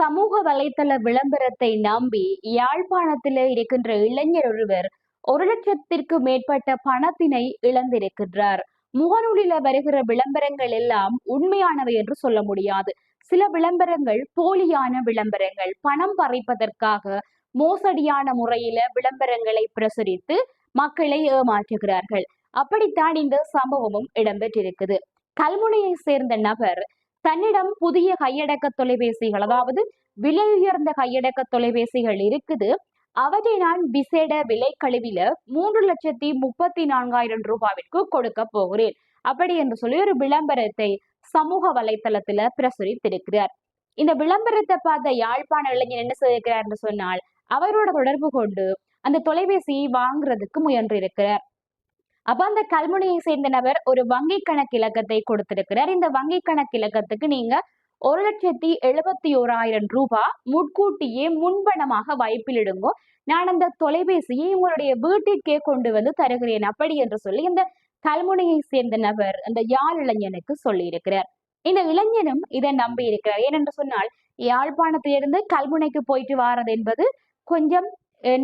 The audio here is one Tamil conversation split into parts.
சமூக வலைத்தள விளம்பரத்தை நம்பி யாழ்ப்பாணத்தில் இருக்கின்ற இளைஞர் ஒருவர் ஒரு லட்சத்திற்கு மேற்பட்ட பணத்தினை இழந்திருக்கின்றார். முகநூலில வருகிற விளம்பரங்கள் எல்லாம் உண்மையானவை என்று சொல்ல முடியாது. சில விளம்பரங்கள் போலியான விளம்பரங்கள். பணம் பறிப்பதற்காக மோசடியான முறையில விளம்பரங்களை பிரசுரித்து மக்களை ஏமாற்றுகிறார்கள். அப்படித்தான் இந்த சம்பவமும் இடம்பெற்றிருக்குது. கல்முனையை சேர்ந்த நபர் தன்னிடம் புதிய கையடக்க தொலைபேசிகள் அதாவது விலை உயர்ந்த கையடக்க தொலைபேசிகள் இருக்குது. அவற்றை நான் விசேட விலை கழிவில மூன்று லட்சத்தி முப்பத்தி நான்காயிரம் ரூபாவிற்கு கொடுக்க போகிறேன். அப்படி என்று சொல்லி ஒரு விளம்பரத்தை சமூக வலைத்தளத்துல பிரசுரித்திருக்கிறார். இந்த விளம்பரத்தை பார்த்த யாழ்ப்பாண இளைஞர் என்ன செய்திருக்கிறார் என்று சொன்னால் அவரோட தொடர்பு கொண்டு அந்த தொலைபேசியை வாங்குறதுக்கு முயன்றிருக்கிறார். அப்ப அந்த கல்முனையை சேர்ந்த நபர் ஒரு வங்கி கணக்கு இலக்கத்தை கொடுத்திருக்கிறார். இந்த வங்கி கணக்கு இலக்கத்துக்கு நீங்க ஒரு லட்சத்தி எழுபத்தி ஓராயிரம் ரூபாய் முன்கூட்டியே முன்பணமாக வைப்பிலிடுங்கோ நான் அந்த தொலைபேசியை உங்களுடைய வீட்டிற்கே கொண்டு வந்து தருகிறேன் அப்படி என்று சொல்லி இந்த கல்முனையை சேர்ந்த நபர் அந்த யாழ் இளைஞனுக்கு சொல்லியிருக்கிறார். இந்த இளைஞனும் இதை நம்பி இருக்கிறார் ஏனென்று சொன்னால் யாழ்ப்பாணத்திலிருந்து கல்முனைக்கு போயிட்டு வாரது என்பது கொஞ்சம்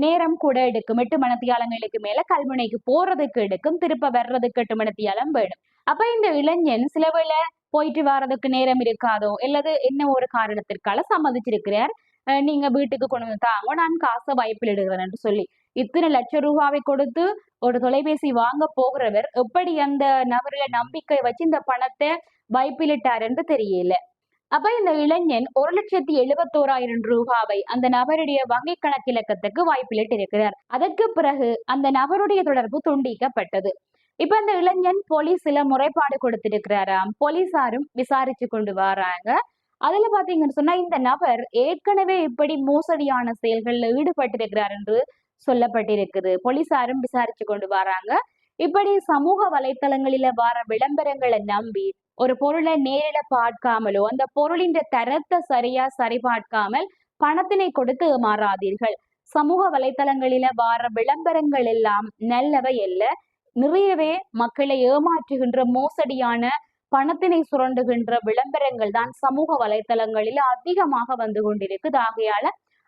நேரம் கூட எடுக்கும். எட்டு மணத்தியாலங்களுக்கு மேல கல்முனைக்கு போறதுக்கு எடுக்கும். திருப்ப வர்றதுக்கு எட்டு மணத்தியாலம் வேணும் அப்ப இந்த இளைஞன் சில வேளை போயிட்டு வர்றதுக்கு நேரம் இருக்காதோ அல்லது என்ன ஒரு காரணத்திற்கால சம்மதிச்சிருக்கிறார். அஹ், நீங்க வீட்டுக்கு கொண்டு வந்து தாங்க நான் காசை வாய்ப்பில் இடுகிறேன் என்று சொல்லி இத்தனை லட்சம் ரூபாவை கொடுத்து ஒரு தொலைபேசி வாங்க போகிறவர் எப்படி அந்த நபரில நம்பிக்கை வச்சு இந்த பணத்தை வைப்பிலிட்டார் என்று தெரியல. அப்ப இந்த இளைஞன் ஒரு லட்சத்தி எழுபத்தோராயிரம் ரூபாவை அந்த நபருடைய வங்கி கணக்கிலக்கத்துக்கு வாய்ப்பிலிட்டு இருக்கிறார் அதற்கு பிறகு அந்த நபருடைய தொடர்பு துண்டிக்கப்பட்டது. இப்ப அந்த இளைஞன் போலீஸ்ல முறைப்பாடு கொடுத்திருக்கிறாராம். போலீசாரும் விசாரிச்சு கொண்டு வராங்க. அதுல பாத்தீங்கன்னு சொன்னா இந்த நபர் ஏற்கனவே இப்படி மோசடியான செயல்கள்ல ஈடுபட்டிருக்கிறார் என்று சொல்லப்பட்டிருக்குது. போலீசாரும் விசாரிச்சு கொண்டு வராங்க. இப்படி சமூக வலைத்தளங்களில வர விளம்பரங்களை நம்பி ஒரு பொருளை நேரில பார்க்காமலோ அந்த பொருளின் தரத்தை சரியா சரி பார்க்காமல் பணத்தினை கொடுத்து மாறாதீர்கள். சமூக வலைத்தளங்களில வார விளம்பரங்கள் எல்லாம் நல்லவை அல்ல. நிறையவே மக்களை ஏமாற்றுகின்ற மோசடியான பணத்தினை சுரண்டுகின்ற விளம்பரங்கள் தான் சமூக வலைத்தளங்களில் அதிகமாக வந்து கொண்டிருக்குது. ஆகையால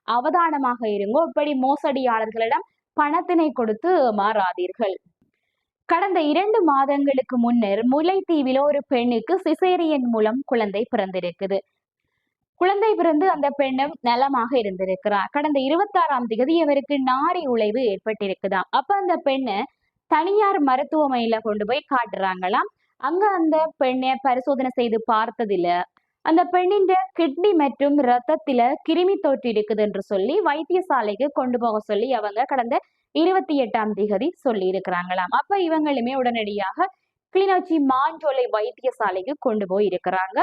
அவதானமாக இருங்கோ இப்படி மோசடியாளர்களிடம் பணத்தினை கொடுத்து மாறாதீர்கள். கடந்த இரண்டு மாதங்களுக்கு முன்னர் முல்லைத்தீவில் ஒரு பெண்ணுக்கு சிசேரியன் மூலம் குழந்தை பிறந்திருக்குது. குழந்தை பிறந்து அந்த பெண்ணும் நலமாக இருந்திருக்கிறார் கடந்த இருபத்தாறாம் தேதி இவருக்கு நாரி உழைவு ஏற்பட்டிருக்குதாம். அப்ப அந்த பெண்ணை தனியார் மருத்துவமனையில கொண்டு போய் காட்டுறாங்களாம். அங்க அந்த பெண்ணை பரிசோதனை செய்து பார்த்ததில்ல. அந்த பெண்ணின் கிட்னி மற்றும் ரத்தத்துல கிருமி தொற்று இருக்குது என்று சொல்லி வைத்தியசாலைக்கு கொண்டு போக சொல்லி அவங்க கடந்த இருபத்தி எட்டாம் திகதி சொல்லி இருக்கிறாங்களாம் அப்ப இவங்களுமே உடனடியாக கிளிநொச்சி மாஞ்சோலை வைத்தியசாலைக்கு கொண்டு போய் இருக்கிறாங்க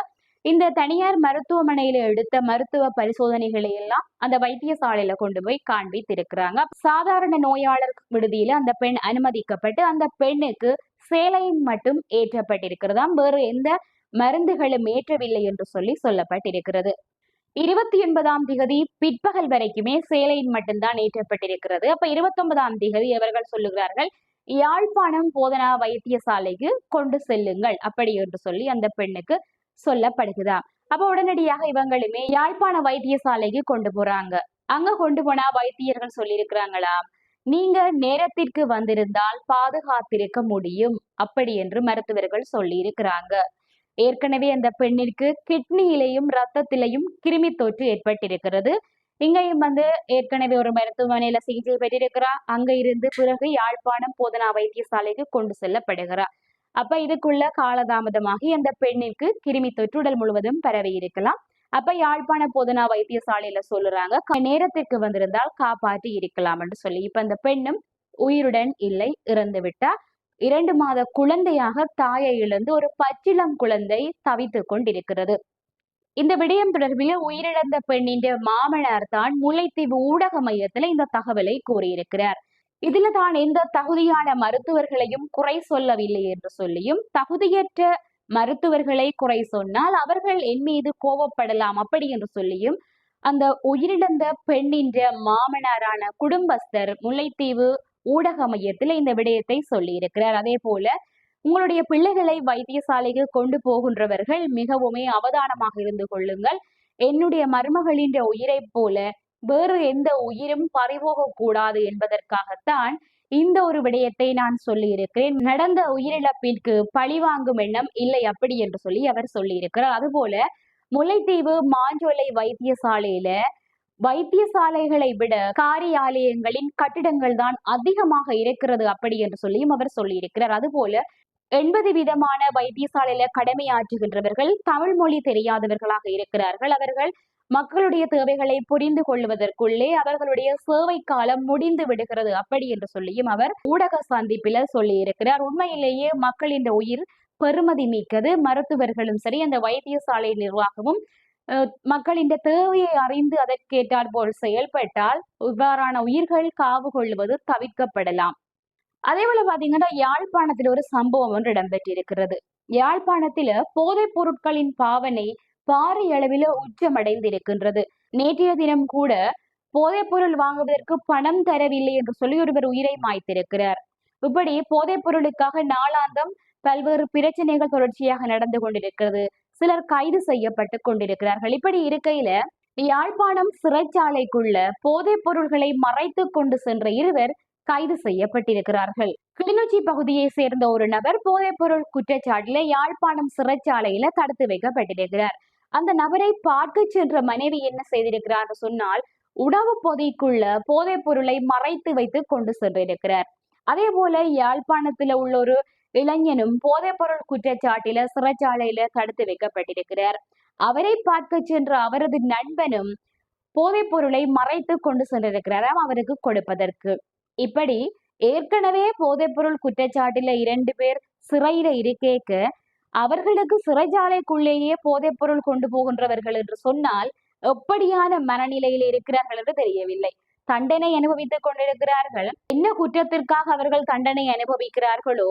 இந்த தனியார் மருத்துவமனையில எடுத்த மருத்துவ பரிசோதனைகளை எல்லாம் அந்த வைத்தியசாலையில கொண்டு போய் காண்பித்திருக்கிறாங்க. சாதாரண நோயாளர் விடுதியில அந்த பெண் அனுமதிக்கப்பட்டு அந்த பெண்ணுக்கு சேலையின் மட்டும் ஏற்றப்பட்டிருக்கிறதாம். வேறு எந்த மருந்துகளும் ஏற்றவில்லை என்று சொல்லி சொல்லப்பட்டிருக்கிறது. இருபத்தி ஒன்பதாம் திகதி பிற்பகல் வரைக்குமே சேலையின் மட்டும்தான் ஏற்றப்பட்டிருக்கிறது. அப்ப இருபத்தொன்பதாம் திகதி அவர்கள் சொல்லுகிறார்கள் யாழ்ப்பாணம் போதனா வைத்தியசாலைக்கு கொண்டு செல்லுங்கள் அப்படி என்று சொல்லி அந்த பெண்ணுக்கு சொல்லப்படுகிறா அப்ப உடனடியாக இவங்களுமே யாழ்ப்பாண வைத்தியசாலைக்கு கொண்டு போறாங்க. அங்க கொண்டு போனா வைத்தியர்கள் சொல்லியிருக்கிறாங்களாம். நீங்க நேரத்திற்கு வந்திருந்தால் பாதுகாத்திருக்க முடியும் அப்படி என்று மருத்துவர்கள் சொல்லி இருக்கிறாங்க ஏற்கனவே அந்த பெண்ணிற்கு கிட்னியிலையும் ரத்தத்திலையும் கிருமி தொற்று ஏற்பட்டிருக்கிறது. இங்கேயும் வந்து ஏற்கனவே ஒரு மருத்துவமனையில சிகிச்சை பெற்றிருக்கிறார் அங்க இருந்து பிறகு யாழ்ப்பாணம் போதனா வைத்தியசாலைக்கு கொண்டு செல்லப்படுகிறா. அப்ப இதுக்குள்ள காலதாமதமாகி அந்த பெண்ணிற்கு கிருமி தொற்று உடல் முழுவதும் பரவி இருக்கலாம். அப்ப யாழ்ப்பாண போதனா வைத்தியசாலையில சொல்லுறாங்க நேரத்திற்கு வந்திருந்தால் காப்பாற்றி இருக்கலாம் என்று சொல்லி. இப்ப அந்த பெண்ணும் உயிருடன் இல்லை இறந்து விட்டா இரண்டு மாத குழந்தையாக தாயை இழந்து ஒரு பச்சிளம் குழந்தை தவித்து கொண்டிருக்கிறது. இந்த விடயம் தொடர்பில் உயிரிழந்த பெண்ணின் மாமனார் தான் முல்லைத்தீவு ஊடக மையத்துல இந்த தகவலை கூறியிருக்கிறார். இதுல தான் எந்த தகுதியான மருத்துவர்களையும் குறை சொல்லவில்லை என்று சொல்லியும் தகுதியற்ற மருத்துவர்களை குறை சொன்னால் அவர்கள் என் மீது கோபப்படலாம் அப்படி என்று சொல்லியும் அந்த உயிரிழந்த பெண்ணின்ற மாமனாரான குடும்பஸ்தர் முல்லைத்தீவு ஊடக மையத்தில் இந்த விடயத்தை சொல்லியிருக்கிறார். அதே போல உங்களுடைய பிள்ளைகளை வைத்தியசாலைக்கு கொண்டு போகின்றவர்கள் மிகவுமே அவதானமாக இருந்து கொள்ளுங்கள். என்னுடைய மருமகளின் உயிரை போல வேறு எந்த உயிரும் பறிபோக கூடாது என்பதற்காகத்தான் இந்த ஒரு விடயத்தை நான் சொல்லியிருக்கிறேன். நடந்த உயிரிழப்பிற்கு பழிவாங்கும் எண்ணம் இல்லை அப்படி என்று சொல்லி அவர் சொல்லியிருக்கிறார். அதுபோல முல்லைத்தீவு மாஞ்சோலை வைத்தியசாலையில வைத்தியசாலைகளை விட காரியாலயங்களின் கட்டிடங்கள் தான் அதிகமாக இருக்கிறது அப்படி என்று சொல்லியும் அவர் சொல்லியிருக்கிறார். அதுபோல எண்பது விதமான வைத்தியசாலையில கடமையாற்றுகின்றவர்கள் தமிழ் மொழி தெரியாதவர்களாக இருக்கிறார்கள். அவர்கள் மக்களுடைய தேவைகளை புரிந்து கொள்வதற்குள்ளே அவர்களுடைய சேவை காலம் முடிந்து விடுகிறது அப்படி என்று சொல்லியும் அவர் ஊடக சந்திப்பில சொல்லி இருக்கிறார் உண்மையிலேயே மக்களின் உயிர் பெருமதி மிக்கது. மருத்துவர்களும் சரி அந்த வைத்தியசாலை நிர்வாகமும் மக்களின் தேவையை அறிந்து அதற்கேற்றாற் போல் செயல்பட்டால் இவ்வாறான உயிர்கள் காவு கொள்வது தவிர்க்கப்படலாம். அதே போல பாத்தீங்கன்னா யாழ்ப்பாணத்தில் ஒரு சம்பவம் ஒன்று இடம்பெற்றிருக்கிறது. யாழ்ப்பாணத்தில போதைப் பொருட்களின் பாவனை பாரிய அளவில் உச்சமடைந்திருக்கின்றது. நேற்றைய தினம் கூட போதைப் பொருள் வாங்குவதற்கு பணம் தரவில்லை என்று சொல்லி ஒருவர் உயிரை மாய்த்திருக்கிறார். இப்படி போதைப் பொருளுக்காக நாளாந்தம் பல்வேறு பிரச்சனைகள் தொடர்ச்சியாக நடந்து கொண்டிருக்கிறது. சிலர் கைது செய்யப்பட்டு கொண்டிருக்கிறார்கள். இப்படி இருக்கையில யாழ்ப்பாணம் சிறைச்சாலைக்குள்ள போதைப் பொருள்களை மறைத்து கொண்டு சென்ற இருவர் கைது செய்யப்பட்டிருக்கிறார்கள். கிளிநொச்சி பகுதியை சேர்ந்த ஒரு நபர் போதைப் பொருள் குற்றச்சாட்டில யாழ்ப்பாணம் சிறைச்சாலையில தடுத்து வைக்கப்பட்டிருக்கிறார். அந்த நபரை பார்க்க சென்ற மனைவி என்ன செய்திருக்கிறார் சொன்னால் உணவு பொதிக்குள்ள போதைப் பொருளை மறைத்து வைத்து கொண்டு சென்றிருக்கிறார். அதே போல யாழ்ப்பாணத்துல உள்ள ஒரு இளைஞனும் போதைப்பொருள் குற்றச்சாட்டில சிறைச்சாலையில தடுத்து வைக்கப்பட்டிருக்கிறார். அவரை பார்க்க சென்ற அவரது நண்பனும் போதைப் பொருளை மறைத்து கொண்டு சென்றிருக்கிறாராம் அவருக்கு கொடுப்பதற்கு. இப்படி ஏற்கனவே போதைப்பொருள் குற்றச்சாட்டில இரண்டு பேர் சிறையில இருக்கேக்க அவர்களுக்கு சிறைச்சாலைக்குள்ளேயே போதைப் பொருள் கொண்டு போகின்றவர்கள் என்று சொன்னால் எப்படியான மனநிலையில் இருக்கிறார்கள் என்று தெரியவில்லை. தண்டனை அனுபவித்துக் கொண்டிருக்கிறார்கள். என்ன குற்றத்திற்காக அவர்கள் தண்டனை அனுபவிக்கிறார்களோ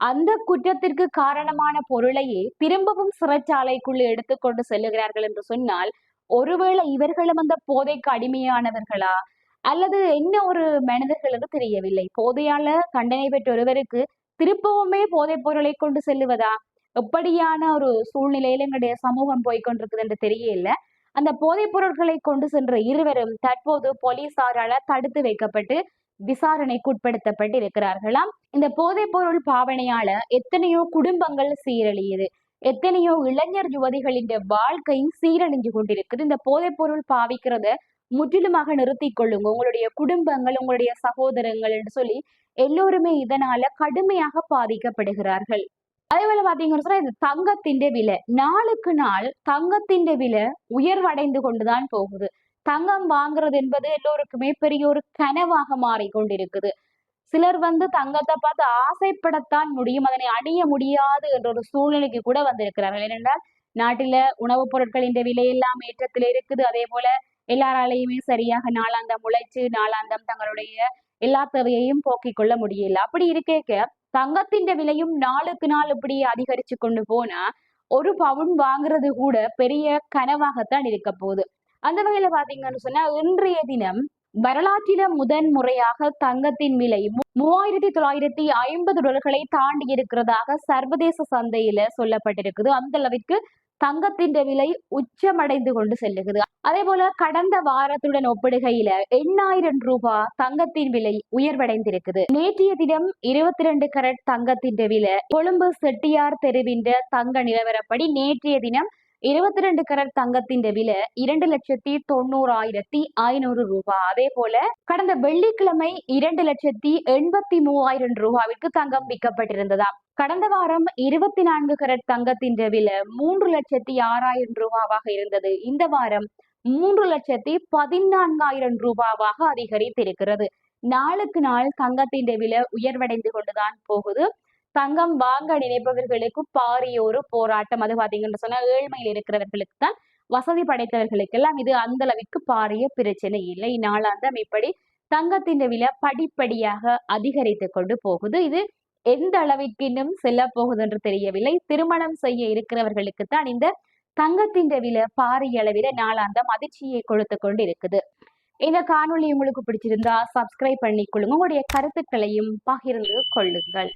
அந்த குற்றத்திற்கு காரணமான பொருளையே திரும்பவும் சிறைச்சாலைக்குள் எடுத்துக்கொண்டு செல்லுகிறார்கள் என்று சொன்னால் ஒருவேளை இவர்களும் அந்த போதைக்கு அடிமையானவர்களா? அல்லது என்ன ஒரு மனிதர்கள் என்று தெரியவில்லை. போதையால தண்டனை பெற்ற ஒருவருக்கு திருப்பவுமே போதைப் பொருளை கொண்டு செல்லுவதா? எப்படியான ஒரு சூழ்நிலையில எங்களுடைய சமூகம் போய்கொண்டிருக்குது என்று தெரியல. அந்த போதைப் பொருட்களை கொண்டு சென்ற இருவரும் தற்போது போலீசாரால தடுத்து வைக்கப்பட்டு விசாரணைக்கு உட்படுத்தப்பட்டு இந்த போதைப் பொருள் பாவனையால எத்தனையோ குடும்பங்கள் சீரழியுது. எத்தனையோ இளைஞர் யுவதிகளின் வாழ்க்கை சீரழிஞ்சு கொண்டிருக்குது. இந்த போதைப் பொருள் பாவிக்கிறத முற்றிலுமாக நிறுத்தி கொள்ளுங்க. உங்களுடைய குடும்பங்கள் உங்களுடைய சகோதரங்கள் என்று சொல்லி எல்லோருமே இதனால கடுமையாக பாதிக்கப்படுகிறார்கள். அதே போல பாத்தீங்கன்னு சொன்னா இது தங்கத்தின் விலை. நாளுக்கு நாள் தங்கத்தின் விலை உயர்வடைந்து கொண்டுதான் போகுது. தங்கம் வாங்குறது என்பது எல்லோருக்குமே பெரிய ஒரு கனவாக மாறிக்கொண்டிருக்குது. சிலர் வந்து தங்கத்தை பார்த்து ஆசைப்படத்தான் முடியும் அதனை அணிய முடியாது என்ற ஒரு சூழ்நிலைக்கு கூட வந்திருக்கிறார்கள். ஏனென்றால் நாட்டில உணவுப் பொருட்களின் விலையெல்லாம் ஏற்றத்தில் இருக்குது. அதே போல எல்லாராலையுமே சரியாக நாளாந்தம் உழைச்சு நாளாந்தம் தங்களுடைய எல்லா தேவையையும் போக்கிக் கொள்ள முடியல. அப்படி இருக்கேக்க தங்கத்தின் விலையும் நாளுக்கு நாள் இப்படி அதிகரிச்சு கொண்டு போனா ஒரு பவுன் வாங்குறது கூட பெரிய கனவாகத்தான் இருக்க போகுது. அந்த வகையில பாத்தீங்கன்னு சொன்னா இன்றைய தினம் வரலாற்றில முதன் முறையாக தங்கத்தின் விலை மூவாயிரத்தி தொள்ளாயிரத்தி ஐம்பது டாலர்களை தாண்டி இருக்கிறதாக சர்வதேச சந்தையில சொல்லப்பட்டிருக்குது. அந்த அளவிற்கு தங்கத்தின் விலை உச்சமடைந்து கொண்டு செல்லுகிறது. அதே போல கடந்த வாரத்துடன் ஒப்பிடுகையில எண்ணாயிரம் ரூபாய் தங்கத்தின் விலை உயர்வடைந்திருக்குது. நேற்றைய தினம் இருபத்தி ரெண்டு கரட் தங்கத்தின் விலை கொழும்பு செட்டியார் தெருவின்ற தங்க நிலவரப்படி நேற்றைய தினம் இருபத்தி ரெண்டு கரட் தங்கத்தின் விலை இரண்டு லட்சத்தி தொண்ணூறாயிரத்தி ஐநூறு ரூபாய் அதே போல கடந்த வெள்ளிக்கிழமை இரண்டு லட்சத்தி எண்பத்தி மூவாயிரம் ரூபாவிற்கு தங்கம் விற்கப்பட்டிருந்ததாம். கடந்த வாரம் இருபத்தி நான்கு கரட் தங்கத்தின் விலை மூன்று லட்சத்தி ஆறாயிரம் ரூபாவாக இருந்தது. இந்த வாரம் மூன்று லட்சத்தி பதினான்காயிரம் ரூபாவாக அதிகரித்திருக்கிறது. நாளுக்கு நாள் தங்கத்தின் விலை உயர்வடைந்து கொண்டுதான் போகுது. தங்கம் வாங்க நினைப்பவர்களுக்கு பாரிய ஒரு போராட்டம் அது பாத்தீங்கன்னு சொன்னா ஏழ்மையில் இருக்கிறவர்களுக்கு தான் வசதி படைத்தவர்களுக்கெல்லாம் இது அந்த அளவுக்கு பாரிய பிரச்சனை இல்லை. நாளாந்தம் இப்படி தங்கத்தின் விலை படிப்படியாக அதிகரித்து கொண்டு போகுது. இது எந்த அளவிற்கு இன்னும் செல்ல போகுது என்று தெரியவில்லை. திருமணம் செய்ய இருக்கிறவர்களுக்கு தான் இந்த தங்கத்தின் விலை பாரிய அளவில நாளாந்தம் அதிர்ச்சியை கொடுத்து கொண்டு இருக்குது இந்த காணொலி உங்களுக்கு பிடிச்சிருந்தா சப்ஸ்கிரைப் பண்ணிக்கொள்ளுங்க. உங்களுடைய கருத்துக்களையும் பகிர்ந்து கொள்ளுங்கள்.